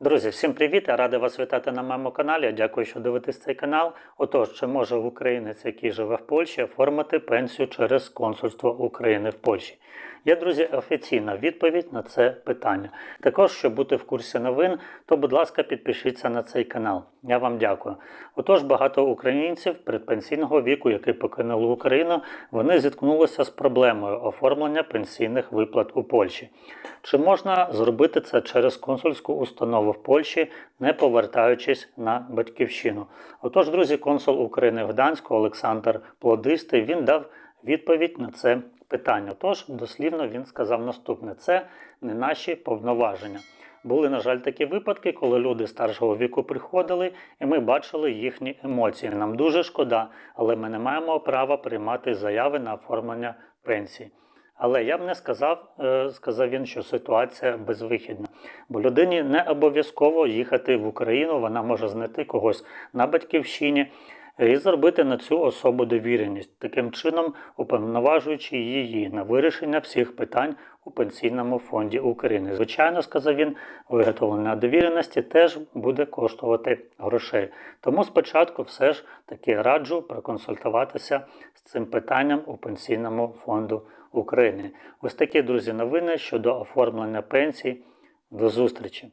Друзі, всім привіт! Я радий вас вітати на моєму каналі. Дякую, що дивитесь цей канал. Отож, чи може українець, який живе в Польщі, оформити пенсію через консульство України в Польщі? Є, друзі, офіційна відповідь на це питання. Також, щоб бути в курсі новин, то, будь ласка, підпишіться на цей канал. Я вам дякую. Отож, багато українців предпенсійного віку, які покинули Україну, вони зіткнулися з проблемою оформлення пенсійних виплат у Польщі. Чи можна зробити це через консульську установу в Польщі, не повертаючись на батьківщину? Отож, друзі, консул України в Гданську Олександр Плодистий він дав відповідь на це питання. Тож, дослівно він сказав наступне: це не наші повноваження. Були, на жаль, такі випадки, коли люди старшого віку приходили, і ми бачили їхні емоції. Нам дуже шкода, але ми не маємо права приймати заяви на оформлення пенсії. Але я б не сказав, е, сказав він, що ситуація безвихідна. Бо людині не обов'язково їхати в Україну, вона може знайти когось на батьківщині і зробити на цю особу довіреність, таким чином уповноважуючи її на вирішення всіх питань у пенсійному фонді України. Звичайно, сказав він, виготовлення довіреності теж буде коштувати грошей. Тому спочатку все ж таки раджу проконсультуватися з цим питанням у пенсійному фонду України. Ось такі друзі новини щодо оформлення пенсій. До зустрічі!